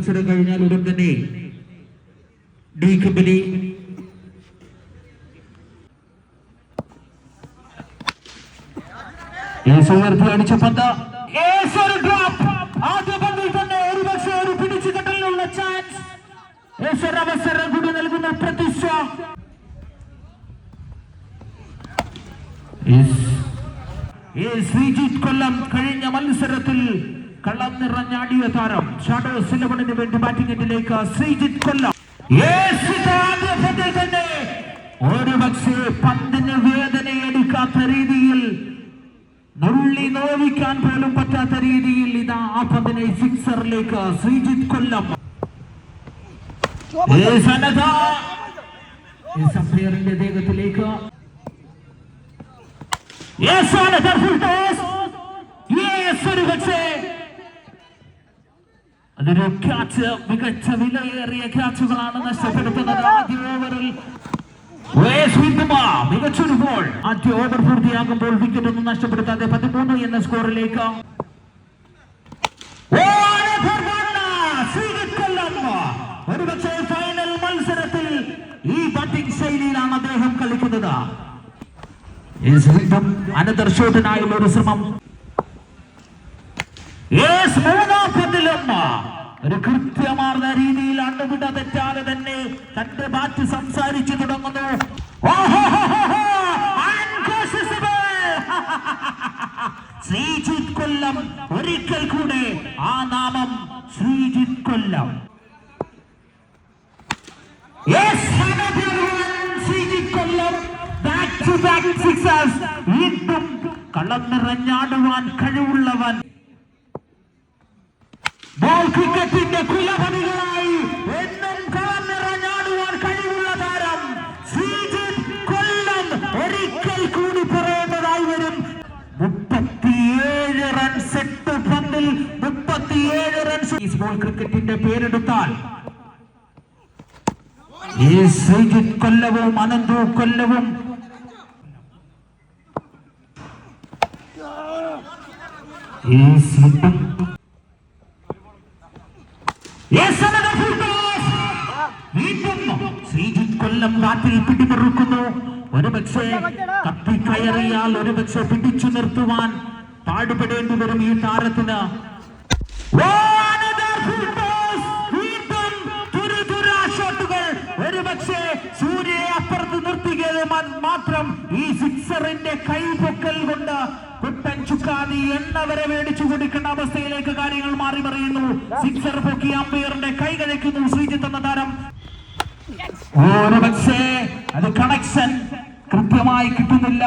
മത്സരം കഴിഞ്ഞാൽ ഉടൻ തന്നെ ഡി കമ്പനി കൊല്ലം കഴിഞ്ഞ മത്സരത്തിൽ കള്ളം നിറഞ്ഞാടിയ താരം ഷാഡോ സിലവണിന് വേണ്ടി ബാറ്റിംഗിലേക്ക് ശ്രീജിത്ത് കൊല്ലം തന്നെ ഒരു പക്ഷേ പന്തിന് വേദനയെടുക്കാത്ത രീതിയിൽ നുള്ളി നോവിക്കാൻ പോലും പറ്റാത്ത രീതിയിൽ ഇതാ ആ പന്തിനെ സിക്സറിലേക്ക് ശ്രീജിത്ത് കൊല്ലം. Yes, ദേഹത്തിലേക്ക് Yes, another full toss. Yes, ഒരു പക്ഷേ അതൊരു ക്യാച്ച് മികച്ച വിലയേറിയ ക്യാച്ചുകളാണ് നഷ്ടപ്പെടുത്തുന്നത്. ആദ്യ ഓവറിൽ മികച്ചൊരു ബോൾ ആദ്യ ഓവർ പൂർത്തിയാകുമ്പോൾ വിക്കറ്റ് ഒന്നും നഷ്ടപ്പെടുത്താതെ പതിമൂന്ന് എന്ന സ്കോറിലേക്ക്. ഒരുപക്ഷേ ഫൈനൽ മത്സരത്തിൽ ഈ ബാറ്റിംഗ് ശൈലിയിലാണ് അദ്ദേഹം കളിക്കുന്നത്. അനന്തർ ഷോട്ടിനായുള്ള ഒരു ശ്രമം. Yes, മൂന്നാം പന്തിലും ഒരു കൃത്യമാർന്ന രീതിയിൽ അണ്ടുവിട തെറ്റാതെ തന്നെ തന്റെ ബാറ്റ് സംസാരിച്ചു തുടങ്ങുന്നു. ശ്രീജിത് കൊല്ലം ഒരിക്കൽ കൂടെ ആ നാമം Sreejith Kollam. another Kollam. Back to back sixers വീണ്ടും കളം നിറഞ്ഞാടുവാൻ കഴിവുള്ളവൻ ബോൾ ക്രിക്കറ്റിന്റെ കുലപതികളായി എന്നും കളം നിറഞ്ഞാടുവാൻ കഴിവുള്ള താരം ശ്രീജിത്ത് കൊല്ലം ഒരിക്കൽ കൂടി പറയേണ്ടതായി വരും. മുപ്പത്തിയേഴ് റൺസ് എട്ട് പന്തിൽ മുപ്പത്തിയേഴ് റൺസ് ബോൾ ക്രിക്കറ്റിന്റെ പേരെടുത്താൽ ഈ ശ്രീജിത് കൊല്ലവും അനന്തു കൊല്ലവും ഈ സ്ലിപ്പും ശ്രീജിത്ത് കൊല്ലം കാറ്റിൽ പിടിമുറുക്കുന്നു. ഒരുപക്ഷെ കത്തിക്കയറിയാൽ ഒരുപക്ഷെ പിടിച്ചു നിർത്തുവാൻ പാടുപെടേണ്ടി വരും ഈ താരത്തിന്. ഒരുപക്ഷെ സൂര്യയെ അപ്പുറത്ത് നിർത്തിയത് മാത്രം ഈ സിക്സറിന്റെ കൈപൊക്കൽ കൊണ്ട് ചുക്കാതി എണ്ണ വരെ മേടിച്ചു കൊടുക്കേണ്ട അവസ്ഥയിലേക്ക് കാര്യങ്ങൾ മാറി മറിയുന്നു സിക്സർ പൊക്കി അമ്പയറിന്റെ കൈ കഴിക്കുന്നു ശ്രീജിത്ത് എന്ന താരം. ഒരുപക്ഷെ അത് കണക്ഷൻ കൃത്യമായി കിട്ടുന്നില്ല.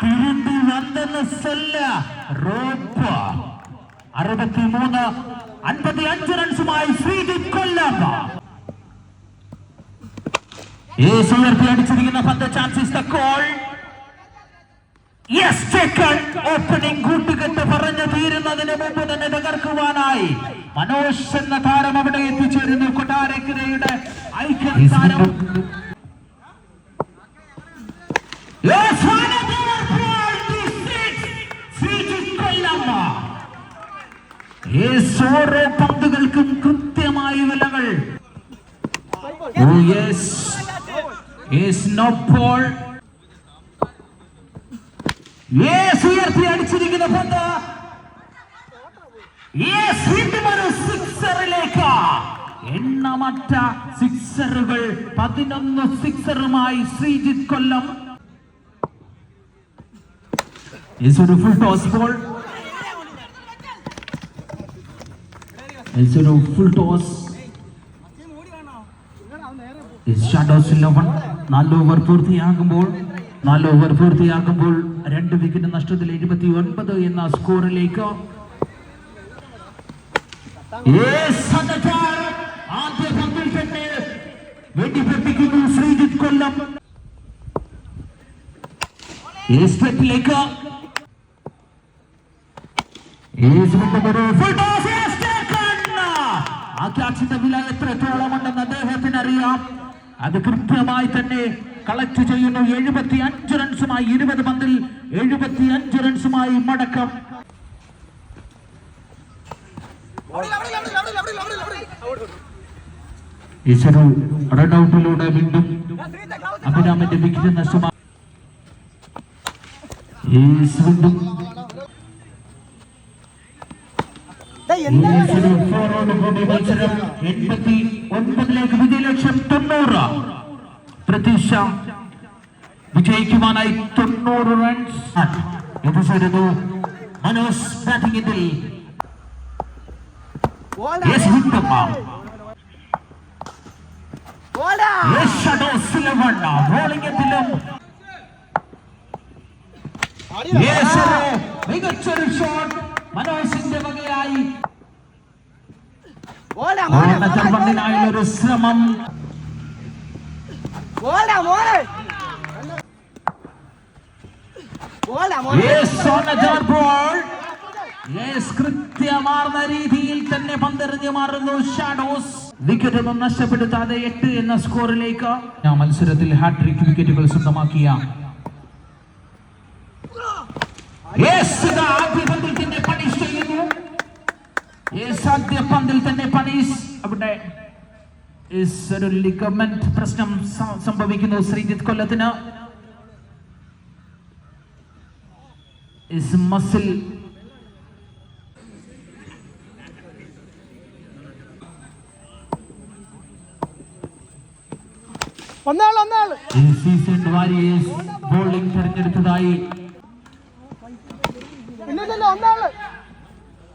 തിരുണ്ടി വന്നെന്ന് സെല്ല. റോപ്പ്. അറുപത്തിമൂന്ന് അൻപത്തി അഞ്ച് റൺസുമായി ശ്രീജിത്ത് കൊല്ലം. യേശു ഉയർത്തി അടിച്ചിരിക്കുന്ന പന്ത് chances the call yes taken opening കൂട്ടുകെട്ട് പറഞ്ഞു തീരുന്നതിന് മുമ്പ് തന്നെ തകർക്കുവാനായി മനോജ് എന്ന താരം അവിടെ എത്തിച്ചേരുന്നു കൊട്ടാരക്കരയുടെ ഐക്യ താരം Yes, another 26. ശ്രീജിത്ത് കൊല്ലം. Yes, ഓരോ പന്തുകൾക്കും കൃത്യമായ വിലകൾ Oh, yes. Yes, no ball. Yes, ഉയർത്തി അടിച്ചിരിക്കുന്ന പന്ത്. Yes, വീണ്ടും ഒരു സിക്സറിലേക്ക് എണ്ണമറ്റ സിക്സറുകൾ പതിനൊന്ന് സിക്സറുമായി ശ്രീജിത്ത് കൊല്ലം. ഒരു ഫുൾ ടോസ് ബോൾ ഒരു ഫുൾ ടോസ് ഷാഡോസ് ഇലവൻ നാല് ഓവർ പൂർത്തിയാകുമ്പോൾ നാല് ഓവർ പൂർത്തിയാകുമ്പോൾ രണ്ട് വിക്കറ്റ് നഷ്ടത്തിൽ എഴുപത്തി ഒൻപത് എന്ന സ്കോറിലേക്ക്. ആദ്യ ശ്രീജിത്ത് കൊല്ലം. ആ ക്യാച്ചിന്റെ വില എത്രത്തോളം ഉണ്ടെന്ന് അദ്ദേഹത്തിന് അറിയാം അത് കൃത്യമായി തന്നെ കളക്ട് ചെയ്യുന്നു. എഴുപത്തി അഞ്ച് റൺസുമായി ഇരുപത് പന്തിൽ എഴുപത്തി അഞ്ച് റൺസുമായി മടക്കം. ഈശ്വരു റൺഔട്ടിലൂടെ വീണ്ടും അഭിരാമന്റെ വിഘ്ന നഷ്ടമായി എൺപത്തി ഒൻപതിലേക്ക് വിജയലക്ഷ്യം തൊണ്ണൂറ് പ്രതീക്ഷ വിജയിക്കുവാനായി തൊണ്ണൂറ് റൺസ് എത്തിച്ചേരുന്നു മനോസ് ബാറ്റിംഗിൽ മികച്ചൊരു ഷോട്ട് മനോജിന്റെ വകയായി. ശ്രമം. കൃത്യമാർന്ന രീതിയിൽ തന്നെ പന്തെറിഞ്ഞ് മാറുന്നു. ഷാഡോസ് വിക്കറ്റ് ഒന്നും നഷ്ടപ്പെടുത്താതെ എട്ട് എന്ന സ്കോറിലേക്ക് ആ മത്സരത്തിൽ ഹാട്രിക് വിക്കറ്റുകൾ സ്വന്തമാക്കിയ യെസ് ഇതാ ആദ്യ പന്തിൽ തന്നെ പണിഷ് ചെയ്യുന്നു. പന്തിൽ തന്നെ പണീസ് അവിടെ ഒരു ലിഗമെന്റ് പ്രശ്നം സംഭവിക്കുന്നു ശ്രീജിത്ത് കൊല്ലത്തിന്. മസിൽ സീസൺ വാരിയേഴ്സ് ബോളിംഗ് തെരഞ്ഞെടുത്തതായി.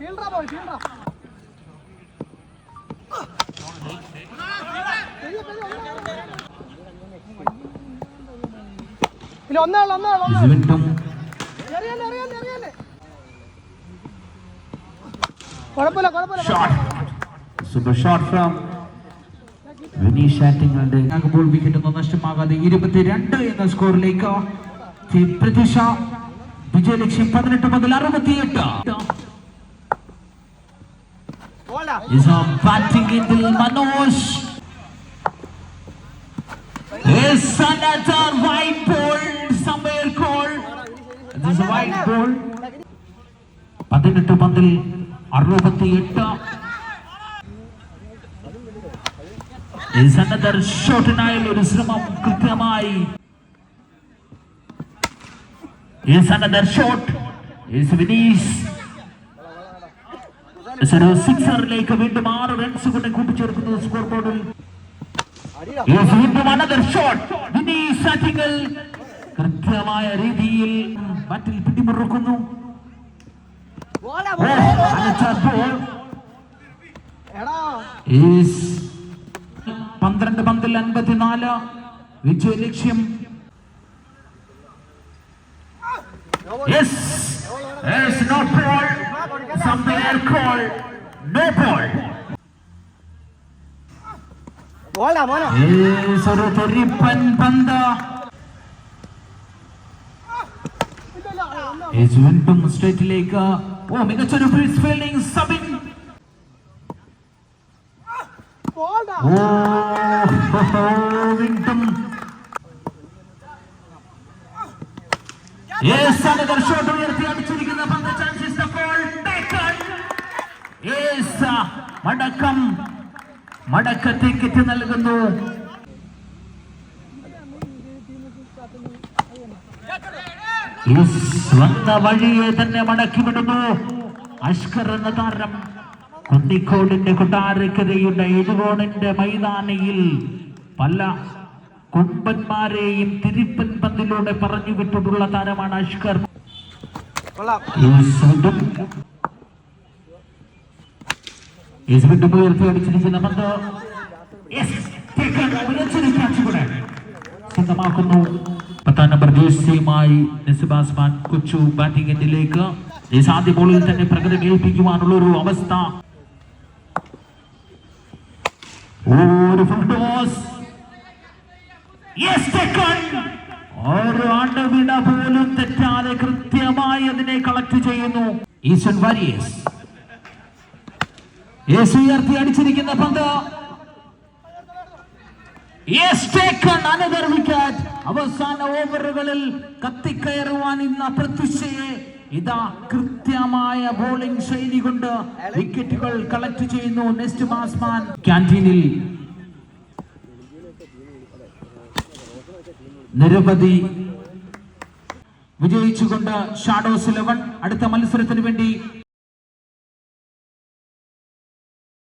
ഫീൽഡറാ പോയി ഫീൽഡറാ ഇല്ല ഒന്നാൾ യെസ് ഒന്നാൾ വീണ്ടും എറിയല്ലേ എറിയല്ലേ എറിയല്ലേ. കുഴപ്പമില്ല കുഴപ്പമില്ല സൂപ്പർ ഷോട്ട് ഫ്രം വിനീഷ് ആറ്റിങ്ങളുടെ ബോൾ വിക്കറ്റ് ഒന്നും നഷ്ടമാകാതെ ഇരുപത്തിരണ്ട് എന്ന സ്കോറിലേക്ക് ടീം പ്രതീക്ഷ വിജയലക്ഷ്യം പതിനെട്ട് മുതൽ അറുപത്തിയെട്ട്. Is on batting into Manoj. Is another white ball, somewhere called. This is a white ball. പതിനെട്ട് പന്തിൽ അറുപത്തി എട്ട് ഷോട്ടിനായുള്ള ഒരു ശ്രമം കൃത്യമായി. Is വിനീഷ് ഒരു സിക്സറിലേക്ക് വീണ്ടും ആറ് റൺസ് കൊണ്ട് കൂട്ടിച്ചേർക്കുന്നു സ്കോർ ബോർഡിൽ Yes, വീണ്ടും അനദർ ഷോട്ട് വിനീഷ് ആറ്റിങ്ങൽ കൃത്യമായ രീതിയിൽ ബാറ്റിൽ പിടിമുറുക്കുന്നു പന്ത്രണ്ട് പന്തിൽ അൻപത്തിനാല് വിജയ ലക്ഷ്യം yes yes no ball somewhere call no ball Bola, bola. Yes ഒരു തെറിപ്പൻ പന്ത്. യെസ് വീണ്ടും സ്ട്രേറ്റിലേക്ക്. ഓ മികച്ചൊരു ഫീൽഡിംഗ് സബിൻ ഓ വീണ്ടും. Yes, another shot ഉയർത്തി അടിച്ചിരിക്കുന്ന മടക്കം. മടക്കത്തേക്ക് നൽകുന്നു. വന്ന വഴിയെ തന്നെ മടക്കി വിടുന്നു. അഷ്കർ എന്ന താരം കുന്നിക്കോടിന്റെ കൊട്ടാരക്കരയുടെ എഴുകോണിന്റെ മൈതാനിയിൽ പല കുമ്പന്മാരെയും തിരിപ്പൻ പന്തിലൂടെ പറഞ്ഞു വിട്ടിട്ടുള്ള താരമാണ് അഷ്കർ. കൊള്ളാം Yes, വീണ്ടും Yes, വീണ്ടും ഉയർത്തി അടിച്ചിരിക്കുന്ന പന്ത് സ്വന്തമാക്കുന്നു പത്താം നമ്പർ ജേഴ്സിയുമായി നിസിബാസ്മാൻ കൊച്ചു ബാറ്റിംഗ് എൻഡിലേക്ക് Yes, ബോളിൽ തന്നെ പ്രകടം ഏൽപ്പിക്കുവാനുള്ള ഒരു അവസ്ഥ. ഒരു ഫുൾ ടോസ് യെസ് ടേക്കൺ ഒരു അണുവിട പോലും തെറ്റാതെ കൃത്യമായി അതിനെ കളക്ട് ചെയ്യുന്നു. ഈശ്വൻ വാരിയേഴ്സ്. ഉയർത്തി അടിച്ചിരിക്കുന്ന പന്ത്. അനദർ അവസാന ഓവറുകളിൽ കത്തിക്കയറുവാൻ ഇന്ന് അപ്രത്യക്ഷയെ. ഇതാ കൃത്യമായ ബോളിംഗ് ശൈലി കൊണ്ട് വിക്കറ്റുകൾ കളക്ട് ചെയ്യുന്നു നെസ്റ്റ് മാസ്മാൻ ക്യാന്റീനിൽ നിരവധി വിജയിച്ചുകൊണ്ട് ഷാഡോസ് ഇലവൻ അടുത്ത മത്സരത്തിന് വേണ്ടി